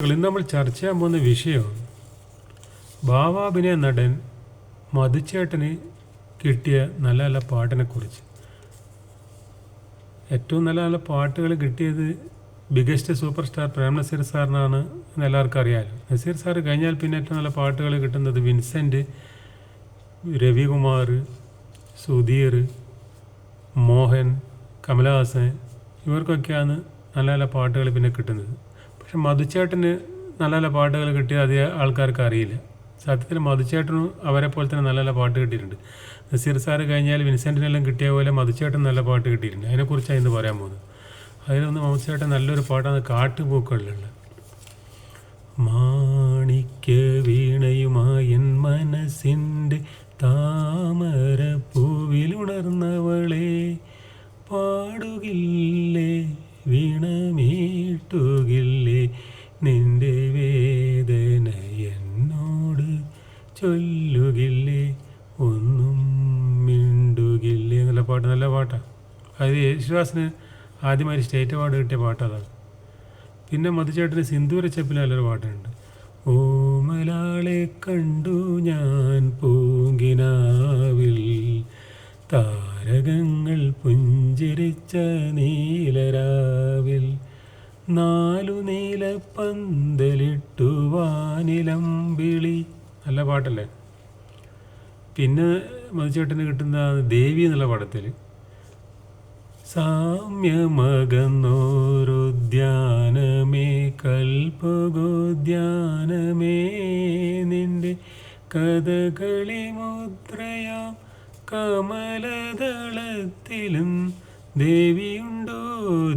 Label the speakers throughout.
Speaker 1: ഇന്ന് നമ്മൾ ചർച്ച ചെയ്യാൻ പോകുന്ന വിഷയം ഭാവാഭിനയ നടൻ മധുച്ചേട്ടന് കിട്ടിയ നല്ല നല്ല പാട്ടിനെ കുറിച്ച്. ഏറ്റവും നല്ല നല്ല പാട്ടുകൾ കിട്ടിയത് biggest super star Prem Nazir സാറിനാണ് എന്ന് എല്ലാവർക്കും അറിയാമല്ലോ നസീർ സാർ കഴിഞ്ഞാൽ പിന്നെ ഏറ്റവും നല്ല പാട്ടുകൾ കിട്ടുന്നത് വിൻസെന്റ് രവികുമാർ സുധീർ മോഹൻ കമലഹാസൻ ഇവർക്കൊക്കെയാണ് നല്ല നല്ല പാട്ടുകൾ പിന്നെ കിട്ടുന്നത്. പക്ഷെ മധുച്ചേട്ടന് നല്ല നല്ല പാട്ടുകൾ കിട്ടിയത് അധികം ആൾക്കാർക്ക് അറിയില്ല. സത്യത്തിൽ മധുച്ചേട്ടനും അവരെ പോലെ തന്നെ നല്ല നല്ല പാട്ട് കിട്ടിയിട്ടുണ്ട്. നസീർ സാറ് കഴിഞ്ഞാൽ വിൻസെന്റിനെല്ലാം കിട്ടിയ പോലെ മധുച്ചേട്ടൻ നല്ല പാട്ട് കിട്ടിയിട്ടുണ്ട്. അതിനെക്കുറിച്ചാണ് ഇന്ന് പറയാൻ പോകുന്നത്. അതിലൊന്ന് മധുച്ചേട്ടൻ നല്ലൊരു പാട്ടാണ് കാട്ടുപൂക്കളിലുള്ള. മാണിക്യ വീണയുമായി എൻ മനസ്സിന്റെ താമര പൂവിലുണർന്നവളെ പാടുകില്ലേ വീണമീട്ടുകില്ലേ നിന്റെ വേദന എന്നോട് ചൊല്ലുകില്ലേ? ഒന്നും മിണ്ടുകില്ലേ? എന്നുള്ള പാട്ട് നല്ല പാട്ടാണ് അത് യേശുദാസിന് ആദ്യമായി സ്റ്റേറ്റ് അവാർഡ് കിട്ടിയ പാട്ട് അതാണ് പിന്നെ മധുചേട്ടന് സിന്ദൂരച്ചപ്പിൽ നല്ലൊരു പാട്ടുണ്ട്. ഓമലാളെ കണ്ടു ഞാൻ പൂങ്കിനാവിൽ നീലപ്പന്തലിട്ടു വാനിലമ്പിളി നല്ല പാട്ടല്ലേ? പിന്നെ മതിച്ചേട്ടന് കിട്ടുന്ന ദേവി എന്നുള്ള പടത്തിൽ സാമ്യമകന്നോരുദ്യാനമേ കൽപ്പകോദ്യാനമേ നിന്റെ കഥകളി മുദ്രയാം കമലദളത്തിലും ദേവിയുണ്ടോ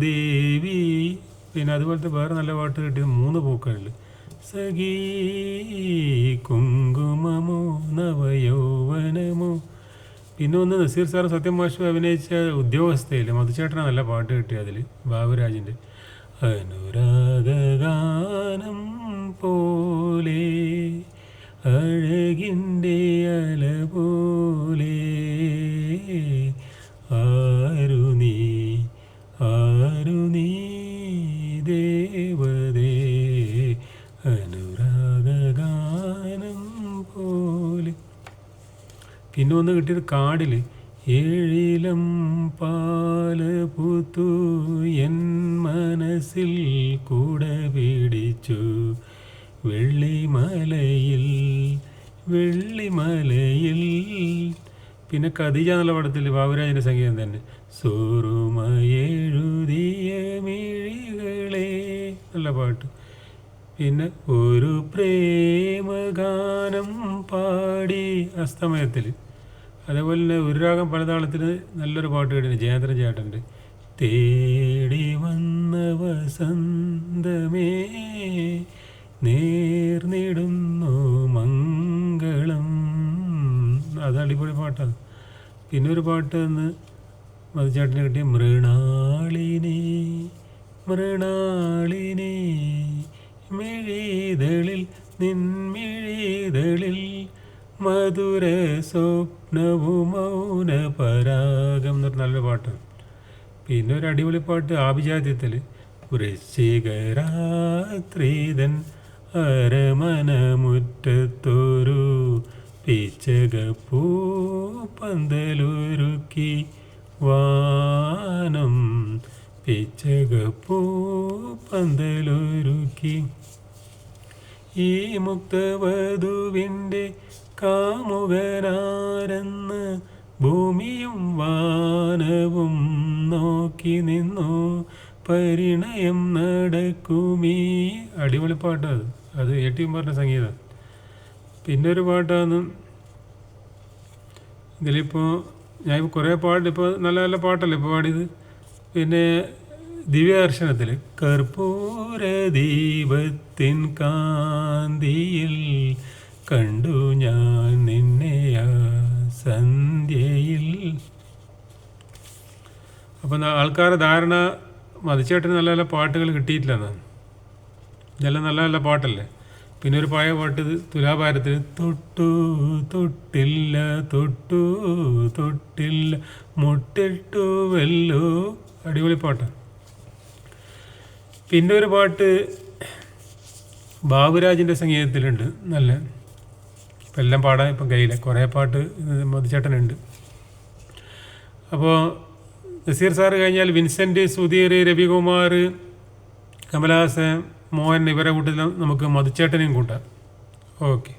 Speaker 1: ദേവി? പിന്നെ അതുപോലത്തെ വേറെ നല്ല പാട്ട് കിട്ടിയത് മൂന്ന് പൂക്കളിൽ. സഖീ കുങ്കുമമോ നവയൗവനമോ. പിന്നെ ഒന്ന് നസീർ സാർ സത്യം മാഷു അഭിനയിച്ച ഉദ്യോഗസ്ഥയിൽ മധുചേട്ടന നല്ല പാട്ട് കിട്ടി അതിൽ ബാബുരാജിന്റെ. അനുരാഗാനം പോലെ അഴകിന്റെ അല പിന്നെ ഒന്ന് കിട്ടിയത് കാടിൽ ഏഴിലം പാൽ പൂത്തു എൻ മനസ്സിൽ കൂടെ പിടിച്ചു. വെള്ളിമലയിൽ വെള്ളിമലയിൽ. പിന്നെ ഖദീജ എന്നുള്ള പടത്തിൽ ബാബുരാജിന്റെ സംഗീതം തന്നെ. സോറുമയെഴുതിയ മിഴികളെ നല്ല പാട്ട്. പിന്നെ ഒരു പ്രേമഗാനം പാടി അസ്തമയത്തിൽ അതേപോലെ തന്നെ ഒരു രാഗം പലതാളത്തിന് നല്ലൊരു പാട്ട് കേട്ടിന് ജയേന്ദ്രൻ ചേട്ടന്റെ. തേടി വന്ന വസന്തമേ നേർന്നിടുന്നു മംഗളം. അത് അടിപൊളി പാട്ടാണ് പിന്നെ ഒരു പാട്ട് എന്ന് മധുചേട്ടന് കിട്ടിയ മൃണാളിനി മൃണാളിനി മിഴിതളിൽ നിൻമിഴിതളിൽ മധുര സ്വപ്നവും മൗന പരാഗം എന്ന് പറഞ്ഞ നല്ല പാട്ട്. പിന്നെ ഒരു അടിപൊളി പാട്ട് ആഭിജാത്യത്തിൽ വൃശ്ചികരാത്രീതൻ അരമനമുറ്റത്തൊരു പിച്ചകപ്പൂ പന്തലൊരുക്കി വാനം. പിച്ചകപ്പൂ പന്തലൊരുക്കി ഈ മുക്തവധുവിന്റെ കാമുകനാരെന്ന് ഭൂമിയും വാനവും നോക്കി നിന്നു. പരിണയം നടക്കുമീ. അടിപൊളി പാട്ടാണ് അത് എ ടി പറഞ്ഞ സംഗീതം. പിന്നെ ഒരു പാട്ടാണ് ഇതിലിപ്പോൾ ഞാൻ കുറേ പാട്ട് ഇപ്പോൾ നല്ല നല്ല പാട്ടല്ലേ ഇപ്പോൾ പാടിയത്? പിന്നെ ദിവ്യദർശനത്തിൽ കർപ്പൂര ദീപത്തിൻ കാന്തിയിൽ കണ്ടു ഞാൻ നിന്നെയാ സന്ധ്യയിൽ. അപ്പം ആൾക്കാരുടെ ധാരണ മതിച്ചേട്ടന് നല്ല നല്ല പാട്ടുകൾ കിട്ടിയിട്ടില്ല ഇതെല്ലാം നല്ല നല്ല പാട്ടല്ലേ? പിന്നെ ഒരു പഴയ പാട്ട് തുലാഭാരത്തിന് തൊട്ടു തൊട്ടില്ല തൊട്ടു തൊട്ടില്ല മുട്ടിട്ടു വെല്ലോ അടിപൊളി പാട്ടാണ് പിന്നെ ഒരു പാട്ട് ബാബുരാജിന്റെ സംഗീതത്തിലുണ്ട്. നല്ല ഇപ്പം എല്ലാം പാടാൻ ഇപ്പം കയ്യില്ല കുറേ പാട്ട് മതിച്ചേട്ടനുണ്ട് അപ്പോൾ നസീർ സാറ് കഴിഞ്ഞാൽ വിൻസെന്റ് സുധീർ രവികുമാർ കമലഹാസൻ മോഹൻ ഇവരെ കൂട്ടത്തിൽ നമുക്ക് മധുച്ചേട്ടനെയും കൂട്ടാം. ഓക്കെ.